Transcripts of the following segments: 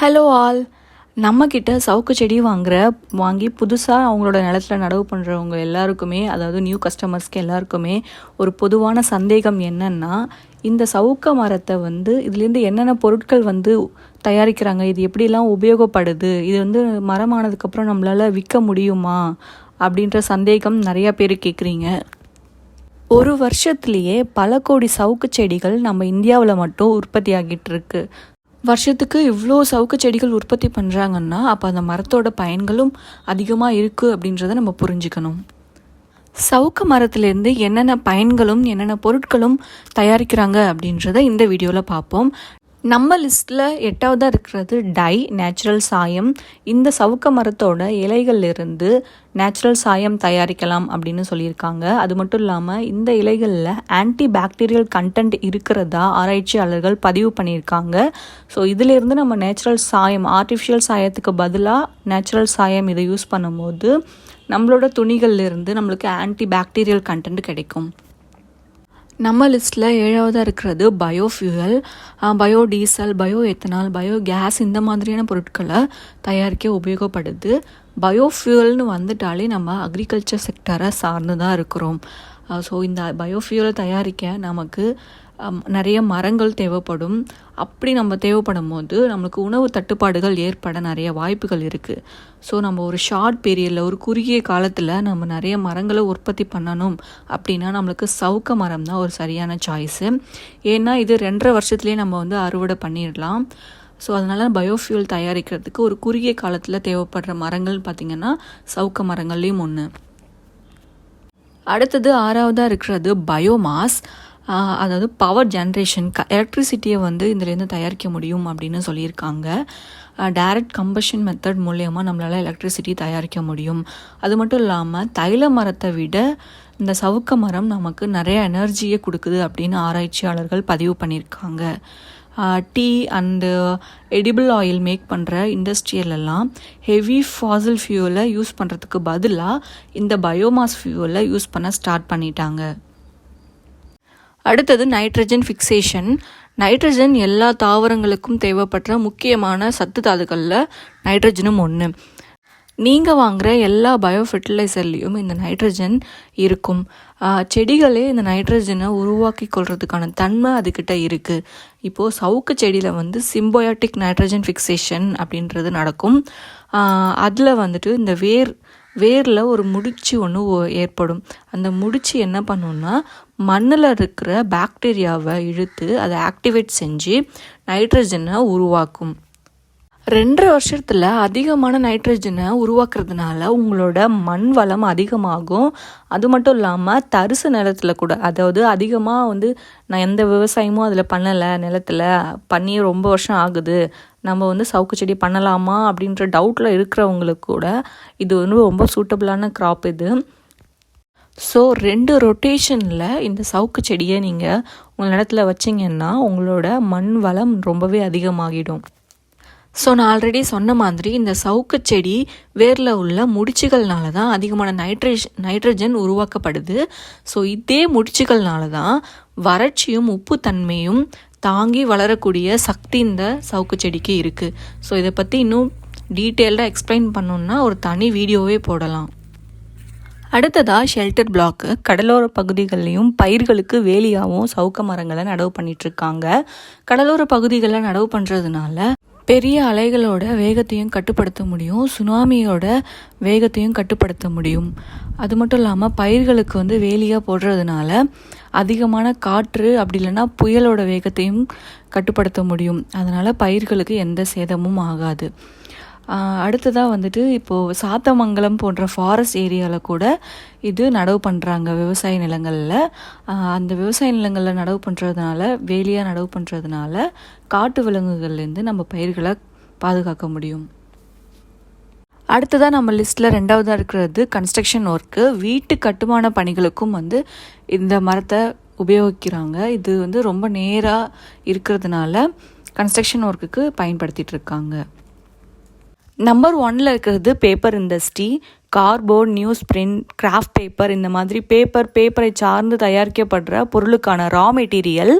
Hello all நம்மக்கிட்ட சவுக்கு செடி வாங்குற வாங்கி புதுசாக அவங்களோட நிலத்துல நடவு பண்ணுறவங்க எல்லாருக்குமே அதாவது நியூ கஸ்டமர்ஸ்க்கு எல்லாருக்குமே ஒரு பொதுவான சந்தேகம் என்னென்னா இந்த சவுக்க மரத்தை வந்து இதுலேருந்து என்னென்ன பொருட்கள் வந்து தயாரிக்கிறாங்க இது எப்படிலாம் உபயோகப்படுது இது வந்து மரமானதுக்கப்புறம் நம்மளால் விற்க முடியுமா அப்படின்ற சந்தேகம் நிறையா பேர் கேட்குறீங்க ஒரு வருஷத்துலேயே பல கோடி சவுக்கு செடிகள் நம்ம இந்தியாவில் மட்டும் உற்பத்தி ஆகிட்டு இருக்கு. வருஷத்துக்கு இவ்வளோ சவுக்கு செடிகள் உற்பத்தி பண்ணுறாங்கன்னா அப்போ அந்த மரத்தோட பயன்களும் அதிகமாக இருக்குது அப்படின்றத நம்ம புரிஞ்சுக்கணும். சவுக்கு மரத்துலேருந்து என்னென்ன பயன்களும் என்னென்ன பொருட்களும் தயாரிக்கிறாங்க அப்படின்றத இந்த வீடியோவில் பார்ப்போம். நம்ம லிஸ்ட்டில் எட்டாவதாக இருக்கிறது டை நேச்சுரல் சாயம். இந்த சவுக்க மரத்தோட இலைகள்லேருந்து நேச்சுரல் சாயம் தயாரிக்கலாம் அப்படின்னு சொல்லியிருக்காங்க. அது மட்டும் இல்லாமல் இந்த இலைகளில் ஆன்டி பாக்டீரியல் கண்டென்ட் இருக்கிறதா ஆராய்ச்சியாளர்கள் பதிவு பண்ணியிருக்காங்க. ஸோ இதிலேருந்து நம்ம நேச்சுரல் சாயம் ஆர்டிஃபிஷியல் சாயத்துக்கு பதிலாக நேச்சுரல் சாயம் இதை யூஸ் பண்ணும்போது நம்மளோட துணிகள்லேருந்து நம்மளுக்கு ஆன்டி பாக்டீரியல் கண்டென்ட் கிடைக்கும். நம்ம லிஸ்ட்டில் ஏழாவதாக இருக்கிறது biofuel bio diesel bio ethanol bio gas இந்த மாதிரியான பொருட்களை தயாரிக்க உபயோகப்படுது. பயோஃபியூயல்னு வந்துட்டாலே நம்ம அக்ரிகல்ச்சர் செக்டரை சார்ந்து தான் இருக்கிறோம் ஸோ இந்த பயோஃபியூலை தயாரிக்க நமக்கு நிறைய மரங்கள் தேவைப்படும். அப்படி நம்ம தேவைப்படும் போது நம்மளுக்கு உணவு தட்டுப்பாடுகள் ஏற்பட நிறைய வாய்ப்புகள் இருக்குது ஸோ நம்ம ஒரு ஷார்ட் பீரியடில் ஒரு குறுகிய காலத்தில் நம்ம நிறைய மரங்களை உற்பத்தி பண்ணணும் அப்படின்னா நம்மளுக்கு சவுக்க மரம் தான் ஒரு சரியான சாய்ஸு ஏன்னா இது ரெண்டரை வருஷத்துலேயே நம்ம வந்து அறுவடை பண்ணிடலாம். ஸோ அதனால் பயோஃபியூல் தயாரிக்கிறதுக்கு ஒரு குறுகிய காலத்தில் தேவைப்படுற மரங்கள் பார்த்திங்கன்னா சவுக்க மரங்கள்லேயும் ஒன்று அடுத்தது ஆறாவதாக இருக்கிறது பயோமாஸ் அதாவது பவர் ஜென்ரேஷன் க எலக்ட்ரிசிட்டியை வந்து இதுலேருந்து தயாரிக்க முடியும் அப்படின்னு சொல்லியிருக்காங்க. டைரக்ட் கம்பஷன் மெத்தட் மூலயமா நம்மளால் எலக்ட்ரிசிட்டி தயாரிக்க முடியும். அது மட்டும் இல்லாமல் தைல மரத்தை விட இந்த சவுக்க மரம் நமக்கு நிறைய எனர்ஜியை கொடுக்குது அப்படின்னு ஆராய்ச்சியாளர்கள் பதிவு பண்ணியிருக்காங்க. Tea and edible oil make பண்ணுற இண்டஸ்ட்ரியலெல்லாம் ஹெவி ஃபாசில் ஃபியூவில் யூஸ் பண்ணுறதுக்கு பதிலாக இந்த பயோமாஸ் ஃபியூவில் யூஸ் பண்ண ஸ்டார்ட் பண்ணிட்டாங்க. அடுத்தது நைட்ரஜன் ஃபிக்சேஷன் நைட்ரஜன் எல்லா தாவரங்களுக்கும் தேவைப்படுற முக்கியமான சத்து தாதுக்களில் நைட்ரஜனும் ஒன்று நீங்கள் வாங்குகிற எல்லா பயோ ஃபெர்டிலைசர்லேயும் இந்த நைட்ரஜன் இருக்கும். செடிகளே இந்த நைட்ரஜனை உருவாக்கி கொள்றதுக்கான தன்மை அதுக்கிட்ட இருக்குது இப்போது சவுக்கு செடியில் வந்து சிம்போயாட்டிக் நைட்ரஜன் ஃபிக்சேஷன் அப்படின்றது நடக்கும். அதில் வந்துட்டு இந்த வேர் வேரில் ஒரு முடிச்சு ஒன்று ஏற்படும். அந்த முடிச்சு என்ன பண்ணுன்னா மண்ணில் இருக்கிற பாக்டீரியாவை இழுத்து அதை ஆக்டிவேட் செஞ்சு நைட்ரஜனை உருவாக்கும். ரெண்டரை வருஷத்தில் அதிகமான நைட்ரஜனை உருவாக்குறதுனால உங்களோட மண் வளம் அதிகமாகும். அது மட்டும் இல்லாமல் தரிசு நிலத்தில் கூட அதாவது அதிகமாக வந்து நான் எந்த விவசாயமும் அதில் பண்ணலை நிலத்தில் பண்ணி ரொம்ப வருஷம் ஆகுது. நம்ம வந்து சவுக்கு செடி பண்ணலாமா அப்படின்ற டவுட்டில் இருக்கிறவங்களுக்கு கூட இது வந்து ரொம்ப சூட்டபிளான க்ராப் இது. ஸோ ரெண்டு ரொட்டேஷனில் இந்த சவுக்கு செடியை நீங்கள் உங்கள் நிலத்துல வச்சிங்கன்னா உங்களோட மண் வளம் ரொம்பவே அதிகமாகிடும். ஸோ நான் ஆல்ரெடி சொன்ன மாதிரி இந்த சவுக்கு செடி வேரில் உள்ள முடிச்சுகள்னால தான் அதிகமான நைட்ரேஷ் நைட்ரஜன் உருவாக்கப்படுது. ஸோ இதே முடிச்சுகள்னால தான் வறட்சியும் உப்புத்தன்மையும் தாங்கி வளரக்கூடிய சக்தி இந்த சவுக்கு செடிக்கு இருக்குது ஸோ இதை பற்றி இன்னும் டீட்டெயில்டாக எக்ஸ்பிளைன் பண்ணணுன்னா ஒரு தனி வீடியோவே போடலாம். அடுத்ததாக ஷெல்டர் பிளாக்கு கடலோர பகுதிகள்லையும் பயிர்களுக்கு வேலியாகவும் சவுக்க மரங்களை நடவு பண்ணிகிட்ருக்காங்க கடலோர பகுதிகளில் நடவு பண்ணுறதுனால பெரிய அலைகளோட வேகத்தையும் கட்டுப்படுத்த முடியும் சுனாமியோட வேகத்தையும் கட்டுப்படுத்த முடியும். அது மட்டும் இல்லாமல் பயிர்களுக்கு வந்து வேலியாக போடுறதுனால அதிகமான காற்று அப்படி இல்லைன்னா புயலோட வேகத்தையும் கட்டுப்படுத்த முடியும். அதனால் பயிர்களுக்கு எந்த சேதமும் ஆகாது. அடுத்ததாக வந்துட்டு இப்போது சாத்தமங்கலம் போன்ற ஃபாரஸ்ட் ஏரியாவில் கூட இது நடவு பண்ணுறாங்க விவசாய நிலங்களில். அந்த விவசாய நிலங்களில் நடவு பண்ணுறதுனால வேலியாக நடவு பண்ணுறதுனால காட்டு விலங்குகள்லேருந்து நம்ம பயிர்களை பாதுகாக்க முடியும். அடுத்ததாக நம்ம லிஸ்ட்டில் ரெண்டாவதாக இருக்கிறது கன்ஸ்ட்ரக்ஷன் ஒர்க்கு வீட்டு கட்டுமான பணிகளுக்கும் வந்து இந்த மரத்தை உபயோகிக்கிறாங்க. இது வந்து ரொம்ப நேராக இருக்கிறதுனால கன்ஸ்ட்ரக்ஷன் ஒர்க்குக்கு பயன்படுத்திகிட்டு இருக்காங்க. நம்பர் ஒன்னில் இருக்கிறது paper industry cardboard newsprint kraft paper இந்த மாதிரி பேப்பர் பேப்பரை சார்ந்து தயாரிக்கப்படுற பொருளுக்கான ரா மெட்டீரியல்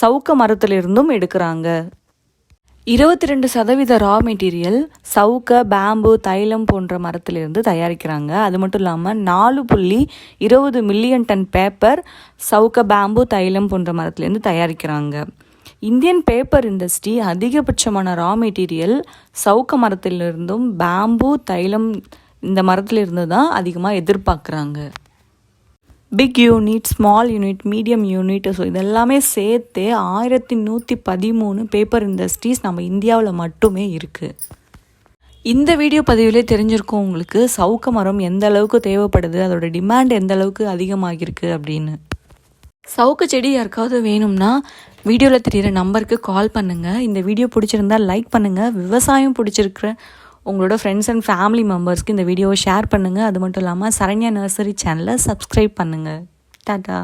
சவுக்க மரத்திலிருந்தும் எடுக்கிறாங்க. இருபத்தி ரெண்டு சதவீத ரா மெட்டீரியல் சவுக்க பேம்பு தைலம் போன்ற மரத்திலிருந்து தயாரிக்கிறாங்க. அது மட்டும் இல்லாமல் நாலு புள்ளி இருபது மில்லியன் டன் பேப்பர் சவுக்க பேம்பு தைலம் போன்ற மரத்திலேருந்து தயாரிக்கிறாங்க. இந்தியன் பேப்பர் இண்டஸ்ட்ரி அதிகபட்சமான ரா மெட்டீரியல் சவுக்க மரத்திலிருந்தும் பேம்பு தைலம் இந்த மரத்திலிருந்து தான் அதிகமாக எதிர்பார்க்குறாங்க. Big unit small unit medium unit so இதெல்லாமே சேர்த்து ஆயிரத்தி நூற்றி பதிமூணு பேப்பர் இண்டஸ்ட்ரீஸ் நம்ம இந்தியாவில் மட்டுமே இருக்குது இந்த வீடியோ பதிவிலே தெரிஞ்சிருக்கும் உங்களுக்கு சவுக்க மரம் எந்த அளவுக்கு தேவைப்படுது அதோட டிமாண்ட் எந்த அளவுக்கு அதிகமாகிருக்கு அப்படின்னு. சவுக்கு செடி யாருக்காவது வேணும்னா வீடியோவில் தெரிகிற நம்பருக்கு கால் பண்ணுங்கள் இந்த வீடியோ பிடிச்சிருந்தா லைக் பண்ணுங்கள் விவசாயம் பிடிச்சிருக்கிற உங்களோட ஃப்ரெண்ட்ஸ் அண்ட் ஃபேமிலி மெம்பர்ஸ்க்கு இந்த வீடியோவை ஷேர் பண்ணுங்கள் அது மட்டும் இல்லாமல் சரண்யா நர்சரி சேனலை சப்ஸ்கிரைப் பண்ணுங்கள் டாட்டா.